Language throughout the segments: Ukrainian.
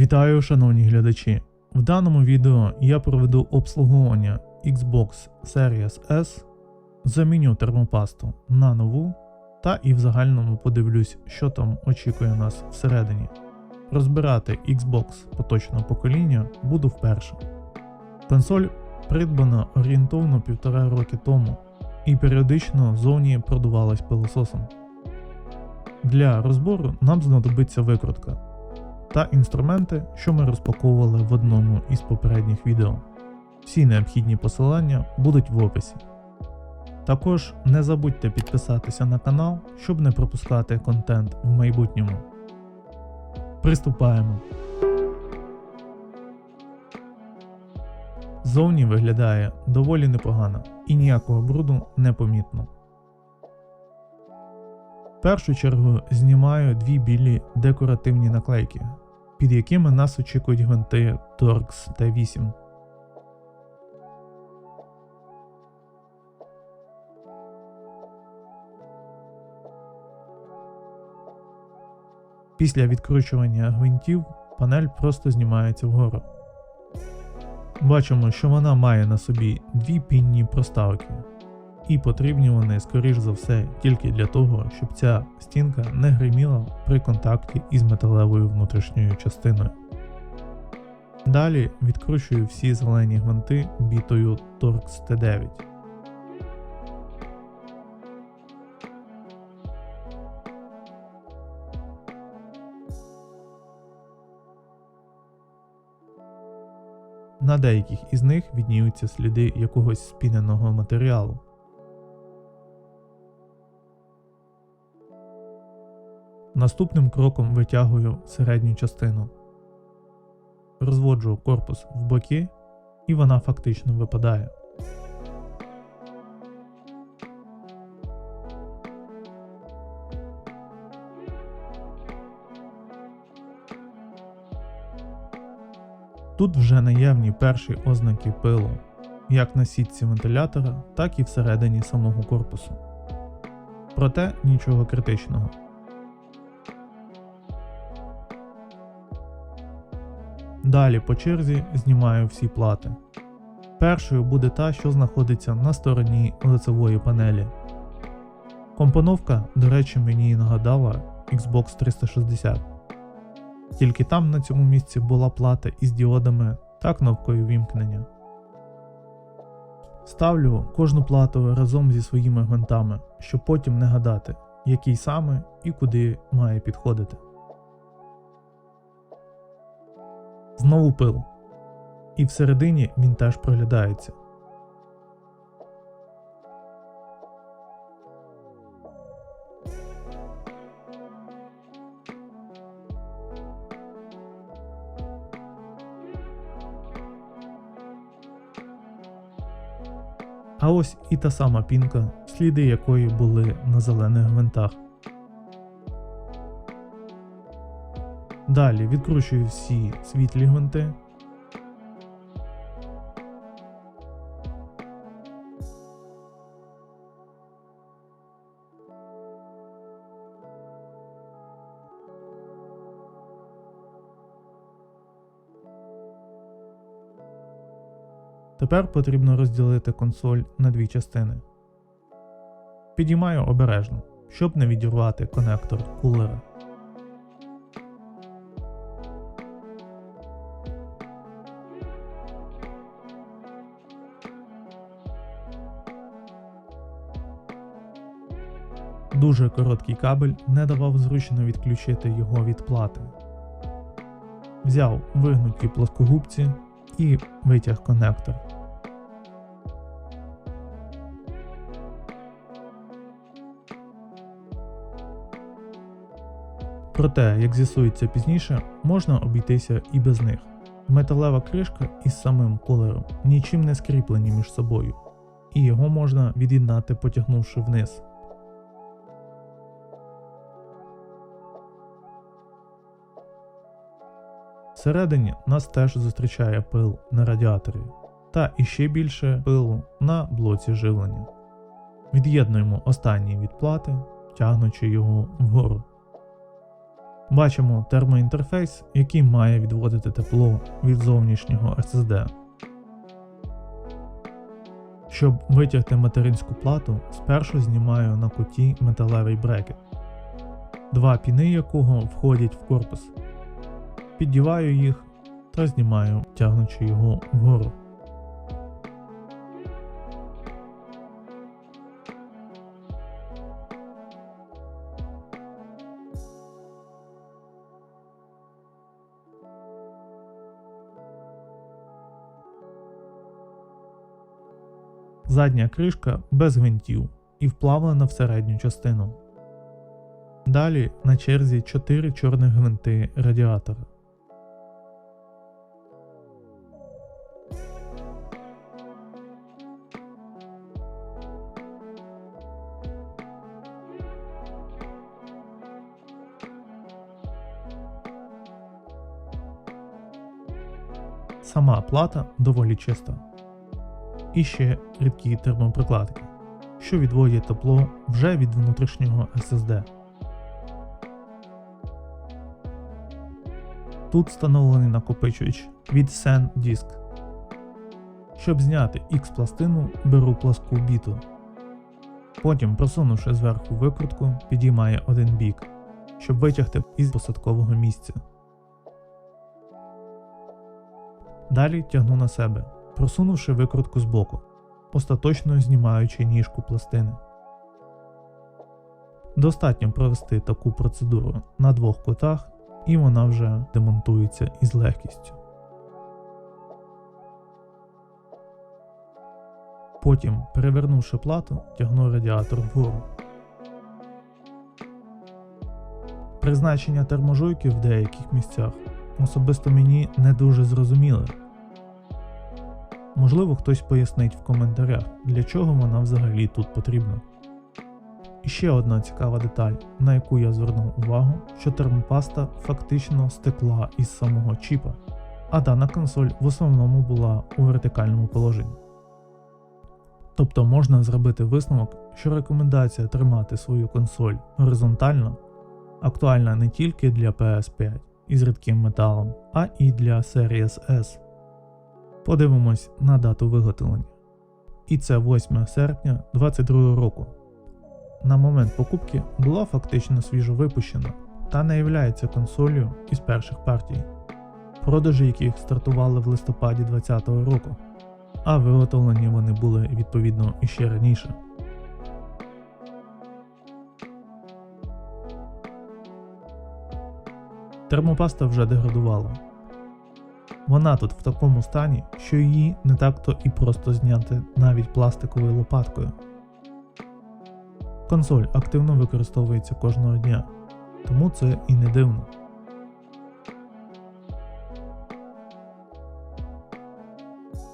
Вітаю, шановні глядачі! В даному відео я проведу обслуговування Xbox Series S, заміню термопасту на нову та і в загальному подивлюсь, що там очікує нас всередині. Розбирати Xbox поточного покоління буду вперше. Консоль придбана орієнтовно півтора роки тому і періодично зовні продувалась пилососом. Для розбору нам знадобиться викрутка та інструменти, що ми розпаковували в одному із попередніх відео. Всі необхідні посилання будуть в описі. Також не забудьте підписатися на канал, щоб не пропускати контент в майбутньому. Приступаємо. Зовні виглядає доволі непогано і ніякого бруду не помітно. Першу чергу знімаю дві білі декоративні наклейки, під якими нас очікують гвинти Torx T8. Після відкручування гвинтів панель просто знімається вгору. Бачимо, що вона має на собі дві пінні проставки, і потрібні вони, скоріш за все, тільки для того, щоб ця стінка не гриміла при контакті із металевою внутрішньою частиною. Далі відкручую всі зелені гвинти бітою Torx T9. На деяких із них відніються сліди якогось спіненого матеріалу. Наступним кроком витягую середню частину. Розводжу корпус в боки, і вона фактично випадає. Тут вже наявні перші ознаки пилу, як на сітці вентилятора, так і всередині самого корпусу. Проте нічого критичного. Далі по черзі знімаю всі плати. Першою буде та, що знаходиться на стороні лицевої панелі. Компоновка, до речі, мені нагадала Xbox 360. Тільки там на цьому місці була плата із діодами та кнопкою вімкнення. Ставлю кожну плату разом зі своїми гвинтами, щоб потім не гадати, який саме і куди має підходити. Знову пил. І всередині він теж проглядається. А ось і та сама пінка, сліди якої були на зелених гвинтах. Далі відкручую всі світлі гвинти. Тепер потрібно розділити консоль на дві частини. Підіймаю обережно, щоб не відірвати конектор кулера. Дуже короткий кабель не давав зручно відключити його від плати. Взяв вигнуті плоскогубці і витяг конектор. Проте, як з'ясується пізніше, можна обійтися і без них. Металева кришка із самим кулером нічим не скріплені між собою, і його можна від'єднати потягнувши вниз. Всередині нас теж зустрічає пил на радіаторі, та іще більше пилу на блоці живлення. Від'єднуємо останній від плати, тягнучи його вгору. Бачимо термоінтерфейс, який має відводити тепло від зовнішнього SSD. Щоб витягти материнську плату, спершу знімаю на куті металевий брекет, два піни якого входять в корпус. Піддіваю їх та знімаю, тягнучи його вгору. Задня кришка без гвинтів і вплавлена в середню частину. Далі на черзі 4 чорних гвинти радіатора. Сама плата доволі чиста. І ще рідкі термопрокладки, що відводять тепло вже від внутрішнього SSD. Тут встановлений накопичувач від SanDisk. Щоб зняти X-пластину, беру пласку біту. Потім, просунувши зверху викрутку, підіймає один бік, щоб витягти із посадкового місця. Далі тягну на себе, просунувши викрутку збоку, остаточно знімаючи ніжку пластини. Достатньо провести таку процедуру на двох кутах, і вона вже демонтується із легкістю. Потім, перевернувши плату, тягну радіатор вгору. Призначення терможуйки в деяких місцях особисто мені не дуже зрозуміле. Можливо, хтось пояснить в коментарях, для чого вона взагалі тут потрібна. І ще одна цікава деталь, на яку я звернув увагу, що термопаста фактично стекла із самого чіпа, а дана консоль в основному була у вертикальному положенні. Тобто можна зробити висновок, що рекомендація тримати свою консоль горизонтально актуальна не тільки для PS5 із рідким металом, а і для Series S. Подивимось на дату виготовлення. І це 8 серпня 2022 року. На момент покупки була фактично свіжо випущена та не являється консолью із перших партій, продажі яких стартували в листопаді 2020 року, а виготовлені вони були відповідно іще раніше. Термопаста вже деградувала. Вона тут в такому стані, що її не так-то і просто зняти навіть пластиковою лопаткою. Консоль активно використовується кожного дня, тому це і не дивно.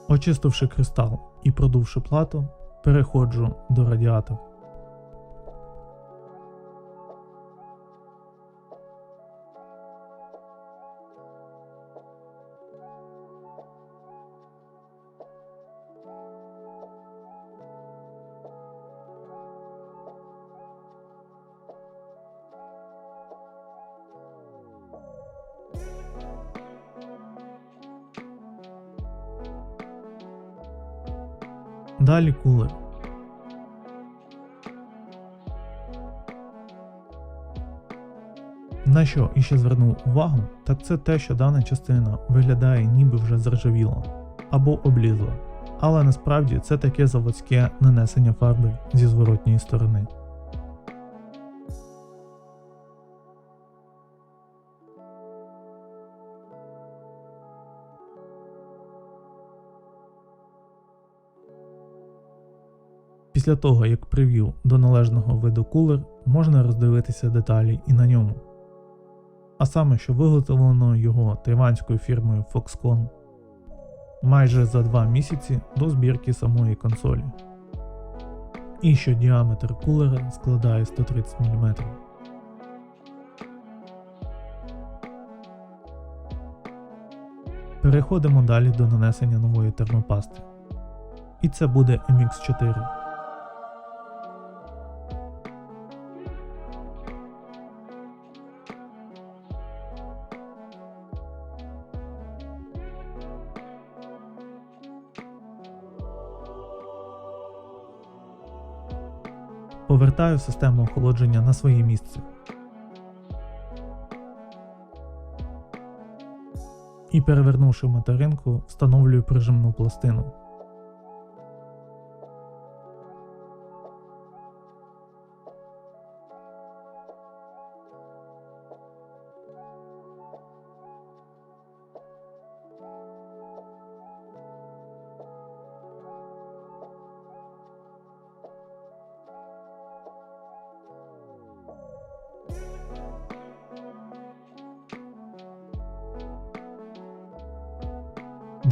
Очистивши кристал і продувши плату, переходжу до радіатора. Далі кулер. На що іще звернув увагу, так це те, що дана частина виглядає ніби вже заржавіла або облізла, але насправді це таке заводське нанесення фарби зі зворотньої сторони. Після того, як привів до належного виду кулер, можна роздивитися деталі і на ньому. А саме, що виготовлено його тайванською фірмою Foxconn майже за 2 місяці до збірки самої консолі. І що діаметр кулера складає 130 мм. Переходимо далі до нанесення нової термопасти. І це буде MX4. Повертаю систему охолодження на своє місце. І перевернувши материнку, встановлюю прижимну пластину.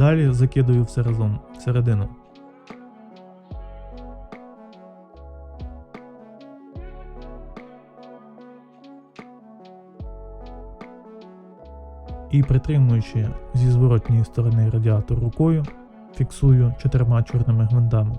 Далі закидую все разом всередину. І притримуючи зі зворотньої сторони радіатор рукою, фіксую чотирма чорними гвинтами.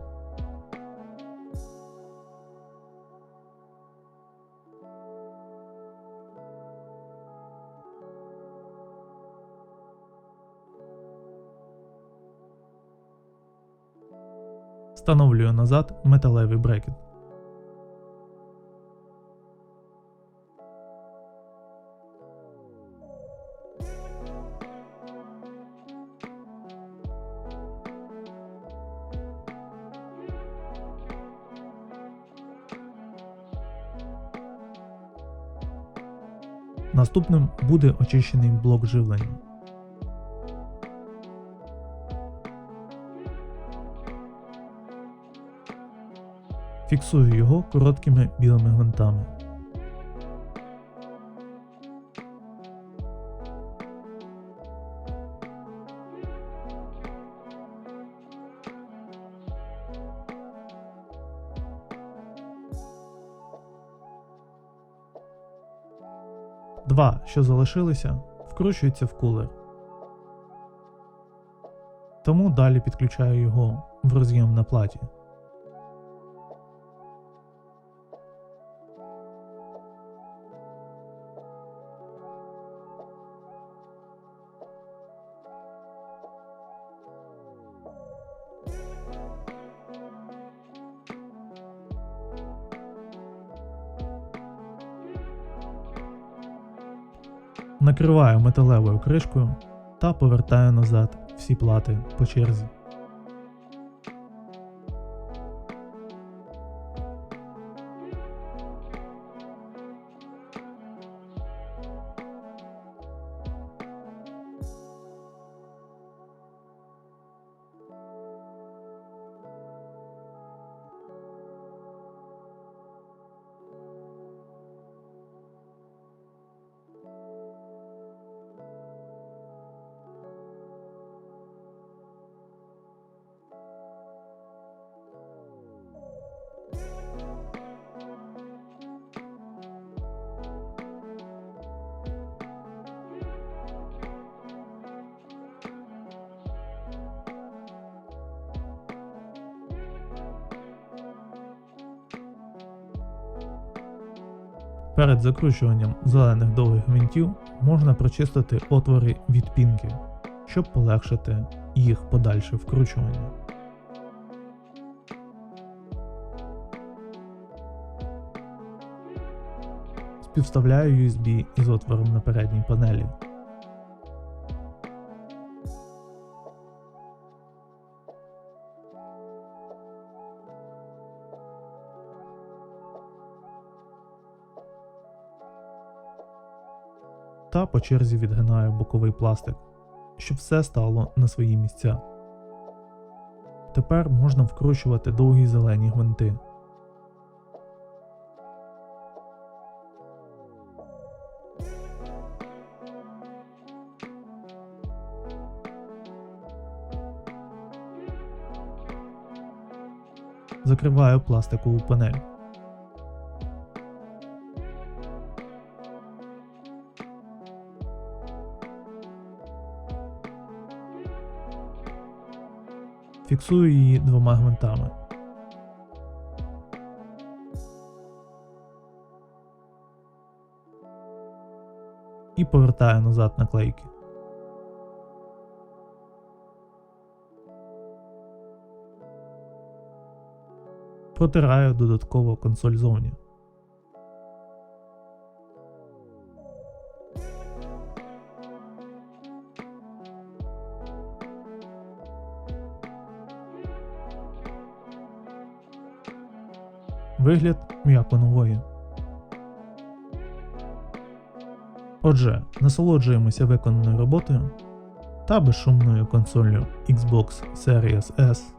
Встановлюю назад металевий брекет. Наступним буде очищений блок живлення. Фіксую його короткими білими гвинтами. Два, що залишилися, вкручуються в кулер. Тому далі підключаю його в роз'єм на платі. Накриваю металевою кришкою та повертаю назад всі плати по черзі. Перед закручуванням зелених довгих гвинтів можна прочистити отвори від пінки, щоб полегшити їх подальше вкручування. Співставляю USB із отвором на передній панелі. По черзі відгинаю боковий пластик, щоб все стало на свої місця. Тепер можна вкручувати довгі зелені гвинти. Закриваю пластикову панель. Фіксую її двома гвинтами. І повертаю назад наклейки. протираю додатково консоль зовні. Вигляд м'яко нової. Отже, насолоджуємося виконаною роботою та безшумною консолью Xbox Series S